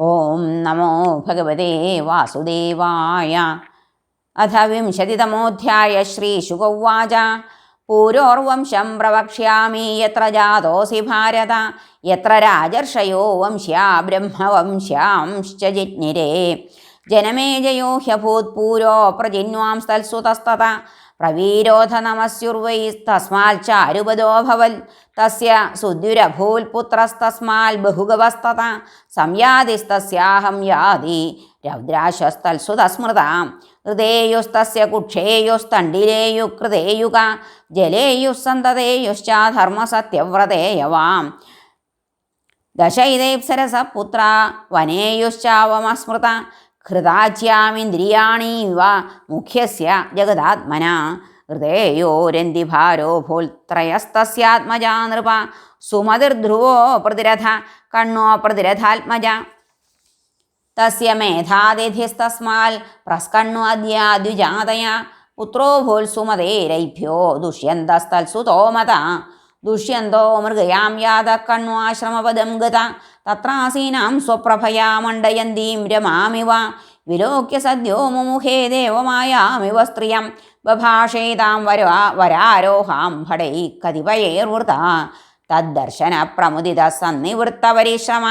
ഓം നമോ ഭഗവതേ വാസുദേവായ. അഥ വിംശതിതമോധ്യായ ശ്രീശുഗൗവാച പൂരോർവംശം പ്രവക്ഷ്യാമി യത്ര ജാതോസി ഭാരത. യത്ര രാജർഷയോ വംശ്യാ ബ്രഹ്മവംശ്യാംശ്ച ജിജ്ഞിരേ. ജനമേജയോ ഹ്യഭൂത്പൂരോ പ്രജിന്വാംസ്തൽസുതസ്തത പ്രവീരോധ നമസ്യുർവൈസ്തസ്മാൽച്ചാരുപദോഭവൽ തസ്യ സുദ്യുരഭൂൽപുത്രസ്തസ്മാൽ ബഹുഗവസ്തത സംയാതിസ്തസ്യാഹം യാതി രൗദ്രാശ്വസ്തൽസുതസ്മൃതാം ഹൃദേയുസ്തസ്യ കുക്ഷേയുസ്തണ്ടിലേയു കൃതേയുക ജലേയുസ്സന്തതേയുശ്ച ധർമ്മസത്യവ്രതേയവാം ദശൈതൈപ്സരസ പുത്ര വനേയുശ്ചാവമസ്മൃത ഹൃദാച്യാമിന്ദ്രിയാണീവ മുഖ്യസ്യ ജഗദാത്മന ഹൃദയോരന്തിഭാരോ ഭൂൽത്രയസ്തസ്യാത്മജാ നൃപ സുമതിർധ്രുവോ പ്രതിരഥ കണ്ണോ പ്രതിരഥാത്മജ തസ്യ മേധാതിഥിസ്തസ്മാൽ പ്രസ്കണ്ണു അദ്യാദ്വിജാതയ പുത്രോ ഭൂൽസുമതേരൈഭ്യോ ദുഷ്യന്തസ്തൽസുതോമത ദുഷ്യന്തോ മൃഗയാം യാത കണ്വാശ്രമപദം ഗത തത്രാസീനാം സ്വപ്രഭയാ മണ്ഡയന്തീം രമാമിവ. വിലോക്യ സദ്യോ മുമുഖേ ദേവമായാമിവ സ്ത്രിയം. ബഭാഷേതാം വരാ വരാരോഹാം ഭടൈ കതിപയേർവൃത തദ്ദർശന പ്രമുദിത സന്നിവൃത്തപരിശ്രമ.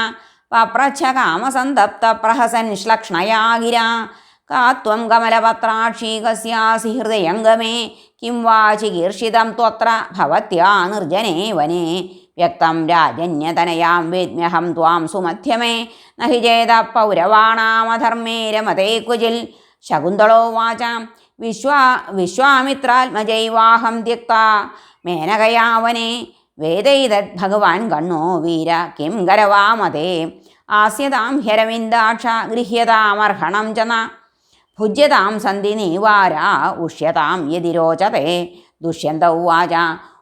പപ്രച്ഛ കാമസന്തപ്ത പ്രഹസൻ ശ്ലക്ഷ്ണയാ ഗിര കാത്വം കമലപത്രാക്ഷി കസ്യാസി ഹൃദയംഗമേ. കിം വാ ചികീർഷിതം ത്വത്ര ഭവത്യാ നിർജനേ വനേ. വ്യക്തം രാജന്യതനയാം വേദ്മ്യഹം ത്വാം സുമധ്യമേ. നഹി ചേത പൗരവാണാമധർമ്മേ രമതേ കുജിൽ. ശകുന്തളോ വാചാം. വിശ്വാ വിശ്വാമിത്രാത്മജൈവാഹം ത്യക്ത മേനകയാവനെ വേദൈതത് ഭഗവാൻ കണ്ണോ വീര കിം കരവാമതേ. ആസ്യതാം ഹ്യരവിന്ദാക്ഷ ഗൃഹ്യതാമർഹണം ചന ഭുജ്യതാം സന്ധി നീവാര ഉഷ്യതാം യതി രോചത്തെ ദുഷ്യന്ത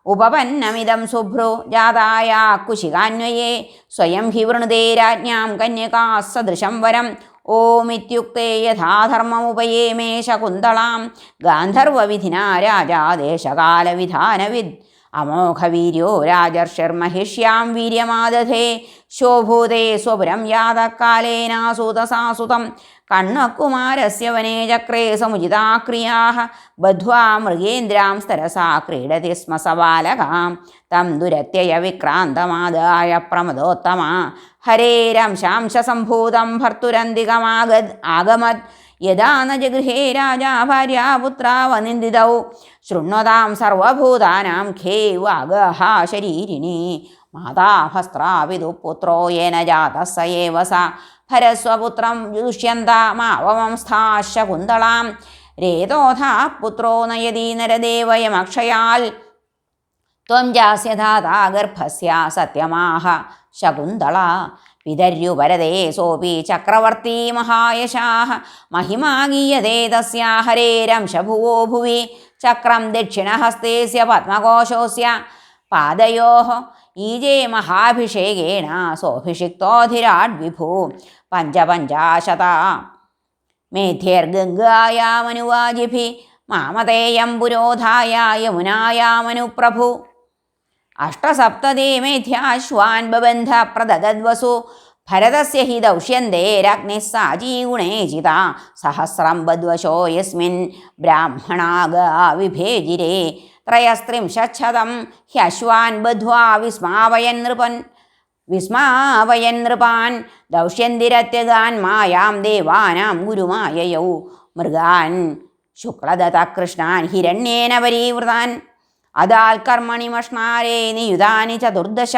ഉപപന്നമിതം ശുഭ്രു ജാതായ കുശികാന്വയേ. സ്വയം ഹി വൃണുതേ രാജ്ഞാം കന്യകാ സദൃശം വരം. ഓമിത്യുക്തേ യഥാധർമ്മമുപയേമേ ശകുന്തളാം. ഗാന്ധർവവിധിനാ രാജാ ദേശകാലവിധാനവിദ്. അമോഘവീര്യോ രാജർഷിർമഹിഷ്യാം വീര്യമാദധേ. ശോഭൂതേ സ്വപുരം യാതക്കാലേനാസുതസാസുതം കണ്ണക്കുമാരസ്യവനേ ചക്രേ സമുചിതാക്രിയാ ബദ്ധ്വാ മൃഗേന്ദ്രാം സ്തരസാ ക്രീഡതി സ്മ സബാലകാം. തം ദുരത്യയ വിക്രാന്തമാദായ പ്രമദോത്തമ. ഹരേരംശാംശസംഭൂതം ഭർത്തുരന്തികമാഗത് ആഗമത് യഥാ ന ജഗൃഹേ രാജാ ഭാര്യാപുത്രാവനിന്ദിതൗ ശൃണ്വതാം സർവഭൂതാനാം ഖേ വാഗഹ ശരീരിണി മാതാഭസ്ത്രാവിദു പുത്രോ യേന ജാത സ ഏവ സ ഭരസ്വപുത്രം ദുഷ്യന്താമാവമംസ്ഥാശകുന്തളാം രേതോധാ പുത്രോ നയതി നരദേവയമക്ഷയാൽ. ത്വം ജാസ്യധാതാ ഗർഭസ്യ സത്യമാഹ ശകുന്തള. വിതര്യു വരതേ സോപി ചക്രവർത്തി മഹായശാഹ. മഹിമാഗീയതേ തസ്യാഹരേരംശഭുവോ ഭുവി. ചക്രം ദക്ഷിണഹസ്തേസ്യ പത്മകോശോസ്യ. പാദയോ ഈജേ മഹാഭിഷേകേണ സോഭിഷിക്തോധിരാഡ് വിഭു പഞ്ചപഞ്ചാശത മേധ്യേർഗംഗായാമനുവാജിഭി മാമതേയം പുരോധായ യമുനായാമനുപ്രഭു. അഷ്ടസപ്തതേ മേധ്യാശ്വാൻ ബബന്ധ പ്രദദദ്വസു. ഭരതസ്യ ഹി ദൗഷ്യന്തേ രാജ്ഞി സാജീഗുണേ ചിത. സഹസ്രം ബദ്വശോ യസ്മിൻ ബ്രാഹ്മണാഗ വിഭേജിരേ ത്രയസ്ത്രിംശതം ഹ്യശ്വാൻ ബദ്ധ്വാ വിസ്മാവയൻ നൃപൻ. വിസ്മാവയൻ നൃപാൻ ദൗഷ്യന്തിരത്യഗാൻ മായാം ദേവാനാം ഗുരുമായയൗ. മൃഗാൻ ശുക്ലദത്ത കൃഷ്ണാൻ ഹിരണ്യേന പരീവൃതാൻ അതാൽ കർമ്മണിമഷ്ണാരേ നിയുതാനി ചതുർദശ.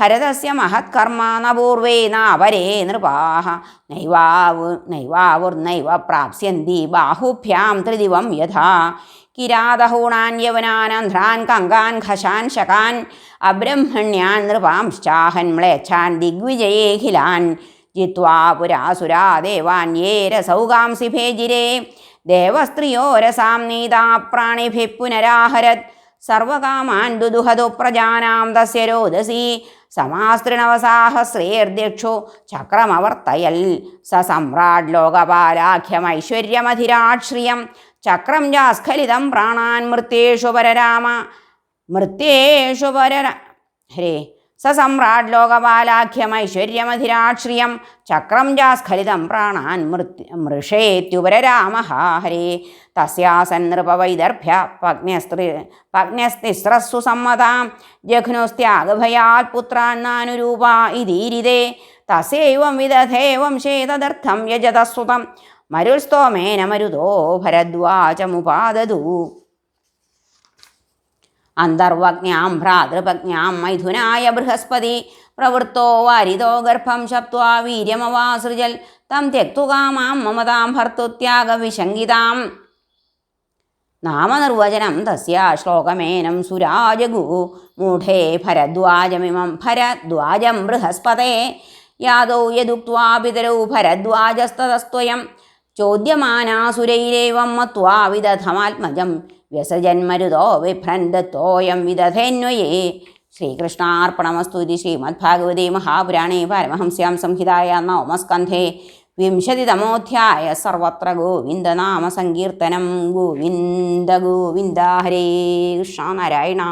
ഭരതസ്യ മഹത്കർമ്മ നപൂർവേ നാപരേ നൃപാഹ. നൈവാവ് നൈവാവുർനൈവ പ്രാപ്സ്യന്തി ബാഹുഭ്യാം ത്രിദിവം യഥാ. കിരാതഹൂണാൻ യവനാനന്ധ്രാൻ കങ്കാൻ ഖശാൻ ശകാൻ അബ്രഹ്മണ്യാൻ നൃപാംശ്ചാഹൻ മ്ലേച്ഛാൻ ദിഗ്വിജയേഖിലാൻ ജിത്വാ പുരാസുരാ ദേവാൻ യേ ഭേജിരേ. ദേവസ്ത്രിയോ രസാം നീതാ പ്രാണിഭിः പുനരാഹരത്. സർവകാമാൻ ദുദുഹതു പ്രജാനാം തസ്യ രോദസി. സമാസ്തൃണവസാഹസ്രേർദ്യക്ഷു ചക്രമവർത്തയൽ. സ സമ്രാട് ലോകപാലാഖ്യമൈശ്വര്യമധിരാട് ശ്രിയം ചക്രം ജാസ്ഖലിതം പ്രാണാൻ മൃത്യേഷു പരരാമ മൃത്യേഷു പരര ഹരേ. സ സമ്രാട് ലോകപാലാഖ്യമൈശ്വര്യമധിരാക്ഷ്രിയം ചക്രം ജാസ്ഖലിതം പ്രാണാൻ മൃത് മൃഷേത്യുപരരാമ ഹരേ തസ്യാസൻ നൃപവൈദർഭ്യ പഗ്നസ്ത്രി പഗ്നസ്തിസ്രസ്സു സമ്മതാം. ജഘ്നോസ്ത്യാഗഭയാൽ പുത്രാൻ നാനുരൂപ ഇതീരിതേ. തസ്യൈവം വിദധേവം ശേതദർത്ഥം യജതസ്സുതം. മരുസ്തോമേന മരുതോ ഭരദ്വാചമുപാദതു. അന്തർവജ്ഞാം ഭ്രാതൃപജ്ഞാം മൈഥുനായ ബൃഹസ്പതി പ്രവൃത്തോ വാരിതോ ഗർഭം ശപ്വാ വീര്യമവാസൃജൽ. തം ത്യക്തുകാമാം മമതാം ഭർത്തുത്യാഗവിശങ്കിതാം നാമനിർവചനം തസ്യ ശ്ലോകമേനം സുരാജഗു. മൂഢേ ഭരദ്വാജമിമം ഭരദ്വാജം ബൃഹസ്പതേ. യാദൗ യദുക്വാ പിതരൗ ഭരദ്വാജസ്തതസ്ത്വയം ചോദ്യമാനാസുരൈരേവം മത്വാ വിദധമാത്മജം വ്യസജന്മരുതോ വിഭ്രന്തത്തോയം വിദധേന്വയേ. ശ്രീകൃഷ്ണാർപ്പണമസ്തുതി ശ്രീമദ്ഭാഗവതേ മഹാപുരാണേ പരമഹംസ്യാം സംഹിതായ നവമസ്കന്ധേ വിംശതിതമോധ്യായ സർവത്ര ഗോവിന്ദനാമസങ്കീർത്തനം ഗോവിന്ദ ഗോവിന്ദ ഹരേ കൃഷ്ണ നാരായണ